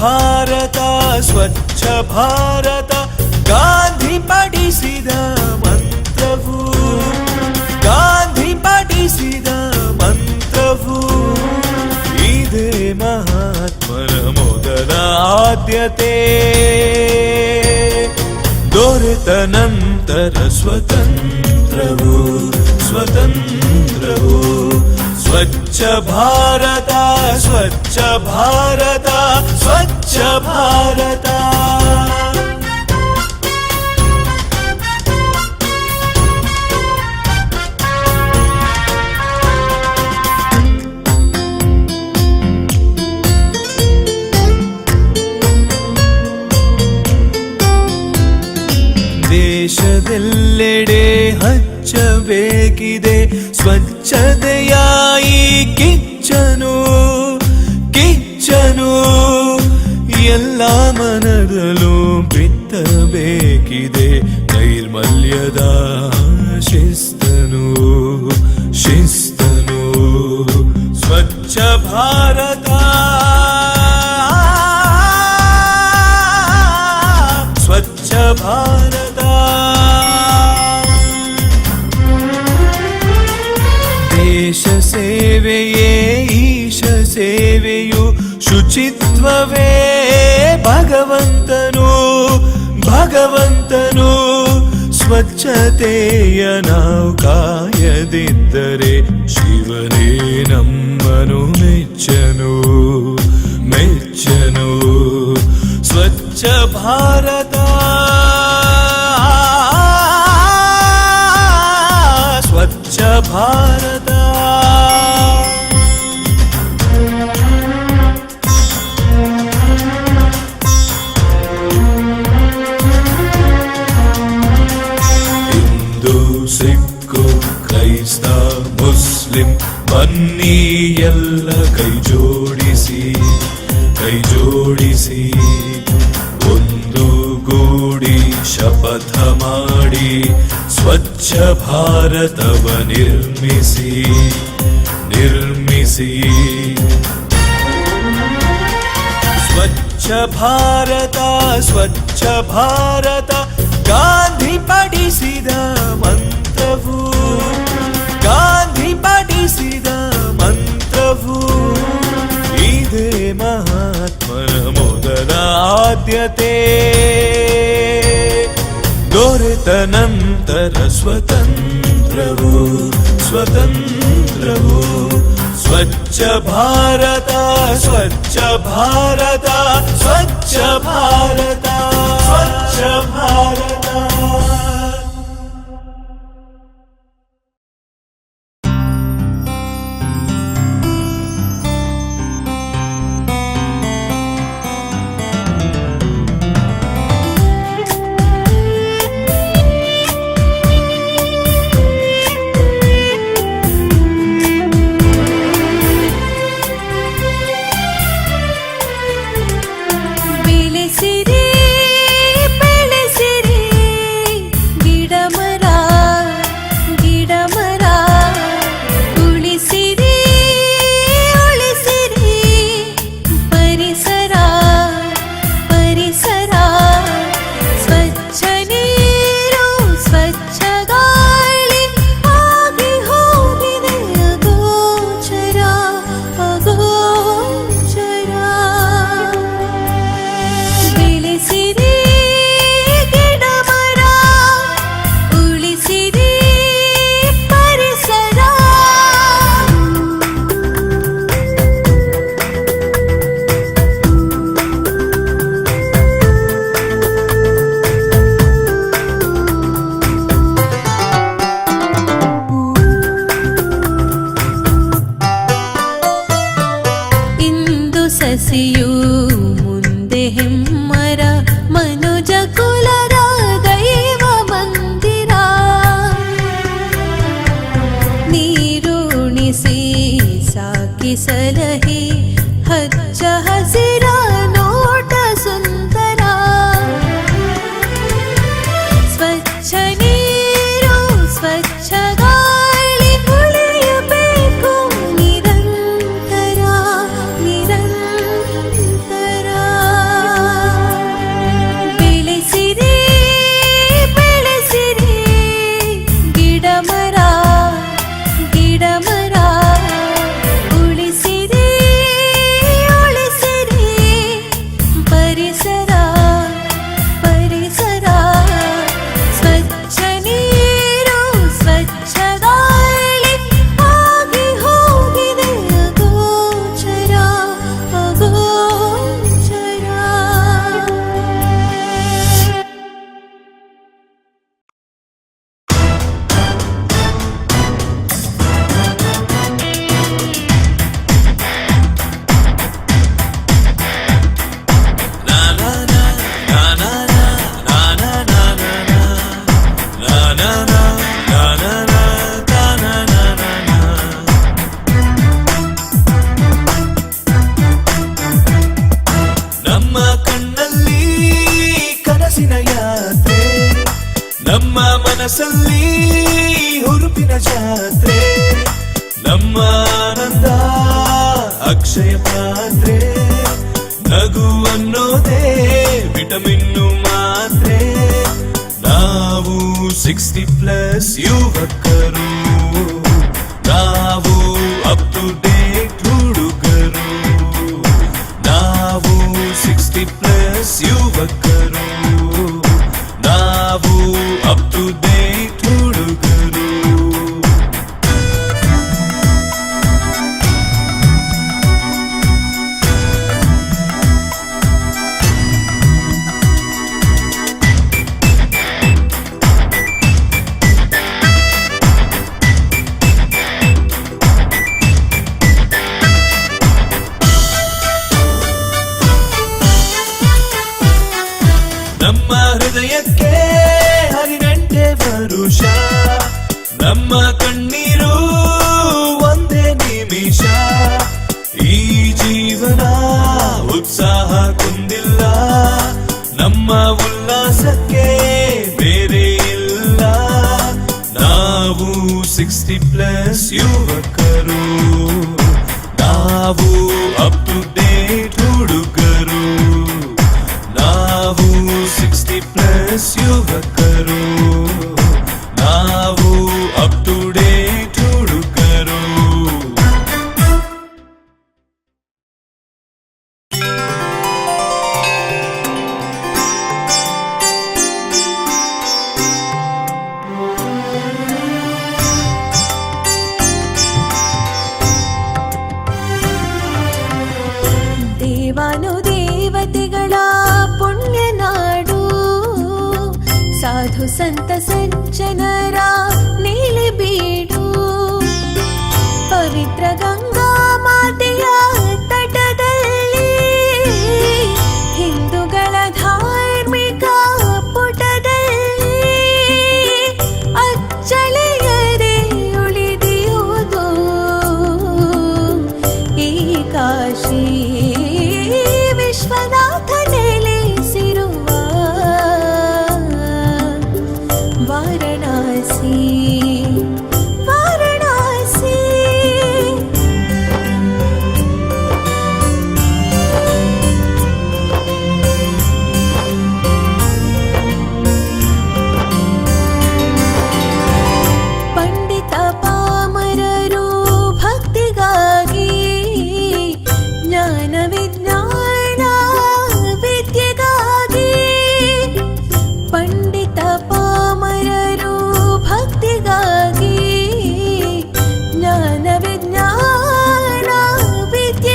ಭಾರತ, ಸ್ವಚ್ಛ ಭಾರತ, ಗಾಂಧಿ ಪಡಿಸಿದ ಮಂತ್ರವು, ಗಾಂಧಿ ಪಡಿಸಿದ ಮಂತ್ರವು, ಇದೇ ಮಹಾತ್ಮನ ಮೊದಲ ಆದ್ಯತೆ. ದೊರೆತ ನಂತರ ಸ್ವತಂತ್ರವು ಸ್ವತಂತ್ರವು ಸ್ವಚ್ಛ ಭಾರತ ಸ್ವಚ್ಛ ಭಾರತ ಸ್ವಚ್ಛ ಭಾರತ. ದೇಶದೆಲ್ಲೆಡೆ ಹಚ್ಚಬೇಕಿದೆ ಈ ಕಿಚ್ಚನು ಕಿಚ್ಚನು ಎಲ್ಲ ಮನದಲ್ಲೂ ಬಿತ್ತಬೇಕಿದೆ ನೈರ್ಮಲ್ಯದ ಶುಚಿತ್ವವೇ ಭಗವಂತನು ಭಗವಂತನು ಸ್ವಚ್ಛತೆಯ ನಾವು ಕಾಯದಿದ್ದರೆ ಶಿವನೇ ಸಿಕ್ಕು ಕ್ರೈಸ್ತ ಮುಸ್ಲಿಂ, ಬನ್ನಿ ಎಲ್ಲ ಕೈ ಜೋಡಿಸಿ ಕೈ ಜೋಡಿಸಿ. ಒಂದು ಗೂಡಿ ಶಪಥ ಮಾಡಿ, ಸ್ವಚ್ಛ ಭಾರತವ ನಿರ್ಮಿಸಿ ನಿರ್ಮಿಸಿ. ಸ್ವಚ್ಛ ಭಾರತ ಸ್ವಚ್ಛ ಭಾರತ, ಗಾಂಧಿ ಪಡಿಸಿದ ಮಂತ್ರವು ಗಾಂಧಿ ಪಡಿಸಿದ ಮಂತ್ರವು ಇದೇ ಮಹಾತ್ಮನ ಮೊದಲ ಆದ್ಯತೆ ದೊರೆತ ನಂತರ ಸ್ವತಂತ್ರವು ಸ್ವತಂತ್ರವು ಸ್ವಚ್ಛ ಭಾರತ ಸ್ವಚ್ಛ ಭಾರತ ಇಂದು ಸಸಿಯು ಮುಂದೆ ಹೆಮ್ಮರ ಮನಸ್ಸಲ್ಲಿ ಹುರುಪಿನ ಜಾತ್ರೆ, ನಮ್ಮ ಆನಂದ ಅಕ್ಷಯ ಪಾತ್ರೆ ನಗು ಅನ್ನೋದೇ ವಿಟಮಿನ್ನು ಮಾತ್ರೆ. ನಾವು ಸಿಕ್ಸ್ಟಿ ಪ್ಲಸ್ ಯುವಕರು, ನಾವು ಅಪ್ ಟು ಡೇಟ್ ಹುಡುಗರು. ನಾವು ಸಿಕ್ಸ್ಟಿ ಪ್ಲಸ್ ಯುವಕರು. సంతసంచనరా